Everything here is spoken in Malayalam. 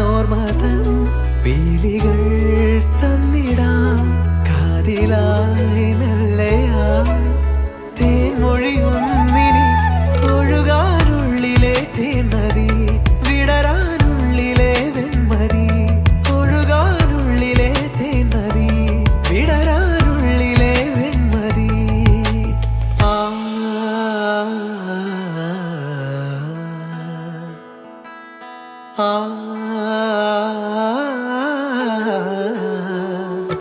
ഓർമ്മതൻ തന്നിടാം. കാതിലായി ah.